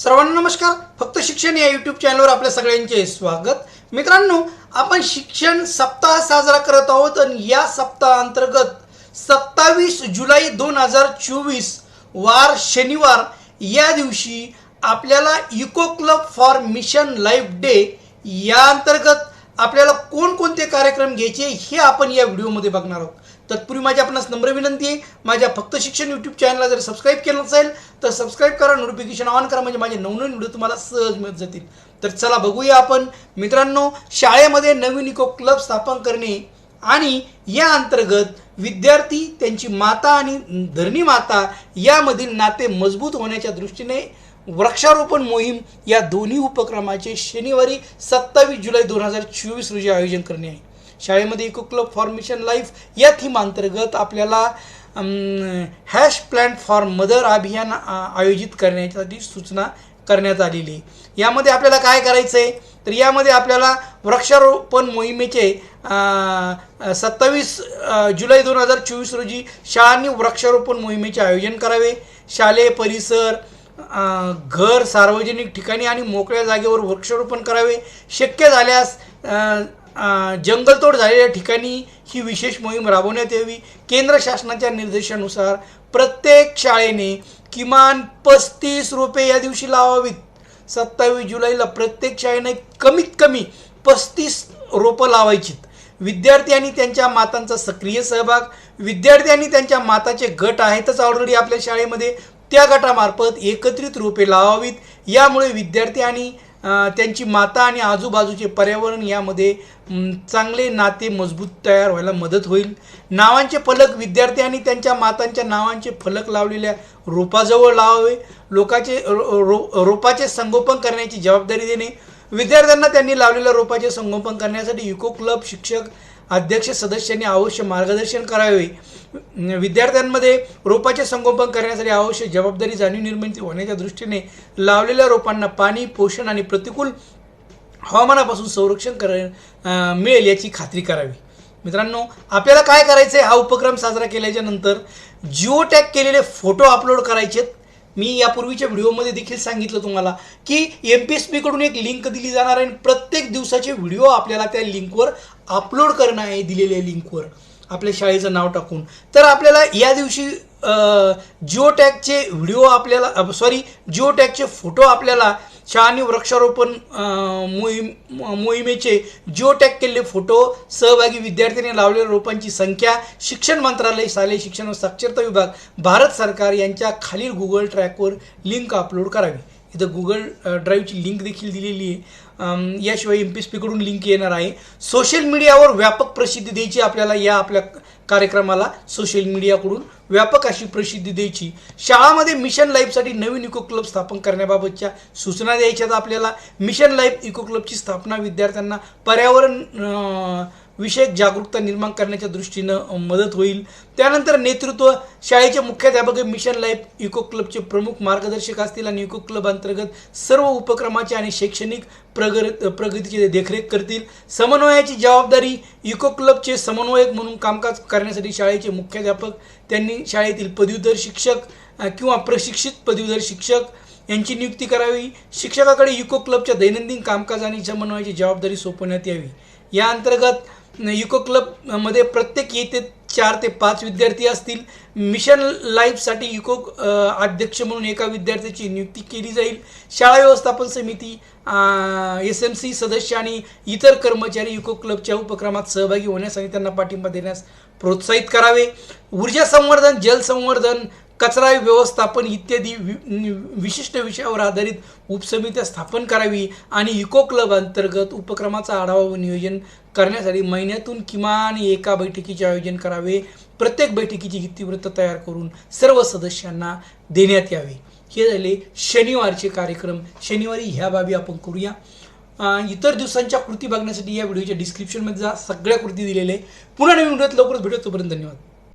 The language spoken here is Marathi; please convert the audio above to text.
सर्वांना नमस्कार. फक्त शिक्षण या यूट्यूब चॅनलवर आपल्या सगळ्यांचे स्वागत. मित्रांनो आपण शिक्षण सप्ताह साजरा करत आहोत आणि या सप्ताहांतर्गत सत्तावीस जुलै दोन हजार चोवीस वार शनिवार या दिवशी आपल्याला eco club for mission life day या अंतर्गत आपल्याला कोणकोणते कार्यक्रम घ्यायचे हे आपण या व्हिडिओमध्ये बघणार आहोत. तत्पूर्वी माझी आपणास नम्र विनंती आहे. माझ्या फक्त शिक्षण यूट्यूब चॅनलला जर सबस्क्राईब केलं नसेल तर सबस्क्राईब करा नोटिफिकेशन ऑन करा म्हणजे माझे नवनवीन व्हिडिओ तुम्हाला सहज मिळत जातील. तर चला बघूया आपण. मित्रांनो शाळेमध्ये नवीन इको क्लब स्थापन करणे आणि या अंतर्गत विद्यार्थी त्यांची माता आणि धरणी माता यामधील नाते मजबूत होण्याच्या दृष्टीने वृक्षारोपण मोहीम या दोन्ही उपक्रमाचे शनिवारी सत्तावीस जुलै दोन हजार चोवीस रोजी आयोजन करणे आहे. शाळेमध्ये इको क्लब फॉर्मेशन लाईफ या थीमांतर्गत आपल्याला हॅश प्लॅन्ट फॉर मदर अभियान आयोजित करण्यासाठी सूचना करण्यात आलेली यामध्ये आपल्याला काय करायचं आहे तर यामध्ये आपल्याला वृक्षारोपण मोहिमेचे सत्तावीस जुलै दोन हजार चोवीस रोजी शाळांनी वृक्षारोपण मोहिमेचे आयोजन करावे. शालेय परिसर घर सार्वजनिक ठिकाणी आणि मोकळ्या जागेवर वृक्षारोपण करावे. शक्य झाल्यास जंगलतोड झालेल्या ठिकाणी ही विशेष मोहीम राबवण्यात यावी. केंद्र शासनाच्या निर्देशानुसार प्रत्येक शाळेने किमान पस्तीस रोपे या दिवशी लावावीत. सत्तावीस जुलैला प्रत्येक शाळेने कमीत कमी पस्तीस रोपं लावायचीत. विद्यार्थी आणि त्यांच्या मातांचा सक्रिय सहभाग विद्यार्थी आणि त्यांच्या माताचे गट आहेतच ऑलरेडी आपल्या शाळेमध्ये. त्या गटामार्फत एकत्रित रोपे लावावीत. यामुळे विद्यार्थी आणि त्यांची माता आणि आजूबाजूचे पर्यावरण यामध्ये चांगले नाते मजबूत तयार व्हायला मदत होईल. नावांचे फलक विद्यार्थी आणि त्यांच्या मातांच्या नावांचे फलक लावलेल्या रोपाजवळ लावावे. लोकाचे रो, रो, रोपाचे संगोपन करण्याची जबाबदारी देणे. विद्यार्थ्यांना त्यांनी लावलेल्या रोपाचे संगोपन करण्यासाठी इको क्लब शिक्षक अध्यक्ष सदस्यांनी आवश्यक मार्गदर्शन करावे. विद्यार्थ्यांमध्ये रोपाचे संगोपन करण्यासाठी आवश्यक जबाबदारी जाणीव निर्मिती होण्याच्या दृष्टीने लावलेल्या रोपांना पाणी पोषण आणि प्रतिकूल हवामानापासून संरक्षण कर मिळेल याची खात्री करावी. मित्रांनो आपल्याला काय करायचं आहे हा उपक्रम साजरा केल्याच्यानंतर जिओ टॅग केलेले फोटो अपलोड करायचेत. मी यापूर्वीच्या व्हिडिओमध्ये देखील सांगितलं तुम्हाला की एम पी एस पीकडून एक लिंक दिली जाणार आहे आणि प्रत्येक दिवसाचे व्हिडिओ आपल्याला त्या लिंकवर अपलोड करणं आहे दिलेल्या लिंकवर. आपल्या शाळेचं नाव टाकून. तर आपल्याला या दिवशी जिओ टॅगचे व्हिडिओ आपल्याला सॉरी जिओ टॅगचे फोटो आपल्याला शाळांनी वृक्षारोपण मोहिम मोहीम मोहिमेचे जिओटॅक केलेले फोटो सहभागी विद्यार्थ्यांनी लावलेल्या रोपांची संख्या शिक्षण मंत्रालय शालेय शिक्षण व साक्षरता विभाग भारत सरकार यांच्या खालील गुगल ट्रॅकवर लिंक अपलोड करावी. इथं गुगल ड्राईव्हची लिंक देखील दिलेली आहे. याशिवाय एम पी एस पीकडून लिंक येणार आहे. सोशल मीडियावर व्यापक प्रसिद्धी द्यायची आपल्याला या आपल्या कार्यक्रमाला सोशल मीडियाकडून व्यापक अशी प्रसिद्धी द्यायची. शाळामध्ये मिशन लाईफसाठी नवीन इको क्लब स्थापन करण्याबाबतच्या सूचना द्यायच्यात आपल्याला. मिशन लाईफ इको क्लबची स्थापना विद्यार्थ्यांना पर्यावरण विषयक जागरूकता निर्माण करण्याच्या दृष्टीनं मदत होईल. त्यानंतर नेतृत्व शाळेचे मुख्याध्यापक हे मिशन लाईफ इको क्लबचे प्रमुख मार्गदर्शक असतील आणि इको क्लब अंतर्गत सर्व उपक्रमाचे आणि शैक्षणिक प्रगर प्रगतीची देखरेख करतील. समन्वयाची जबाबदारी इको क्लबचे समन्वयक म्हणून कामकाज करण्यासाठी शाळेचे मुख्याध्यापक त्यांनी शाळेतील पदवीधर शिक्षक किंवा प्रशिक्षित पदवीधर शिक्षक यांची नियुक्ती करावी. शिक्षकाकडे युको क्लबच्या दैनंदिन कामकाज आणि समन्वयाची जबाबदारी सोपवण्यात यावी. या अंतर्गत युको क्लबमध्ये प्रत्येक येथे चार ते पाच विद्यार्थी असतील. मिशन लाईफसाठी युको अध्यक्ष म्हणून एका विद्यार्थ्याची नियुक्ती केली जाईल. शाळा व्यवस्थापन समिती एस एम सी सदस्य आणि इतर कर्मचारी युको क्लबच्या उपक्रमात सहभागी होण्यास आणि त्यांना पाठिंबा देण्यास प्रोत्साहित करावे. ऊर्जा संवर्धन जलसंवर्धन कचरा व्यवस्थापन इत्यादी वि- विशिष्ट विषयावर आधारित उपसमित्या स्थापन करावी आणि इको क्लब अंतर्गत उपक्रमाचा आढावा व नियोजन करण्यासाठी महिन्यातून किमान एका बैठकीचे आयोजन करावे. प्रत्येक बैठकीची इतिवृत्त तयार करून सर्व सदस्यांना देण्यात यावे. हे झाले शनिवारचे कार्यक्रम. शनिवारी ह्या बाबी आपण करूया. इतर दिवसांच्या कृती बघण्यासाठी या व्हिडिओच्या डिस्क्रिप्शनमध्ये जा सगळ्या कृती दिलेल्या आहे पुन्हा नवीन व्हिडिओत लवकरच भेटतो तोपर्यंत धन्यवाद.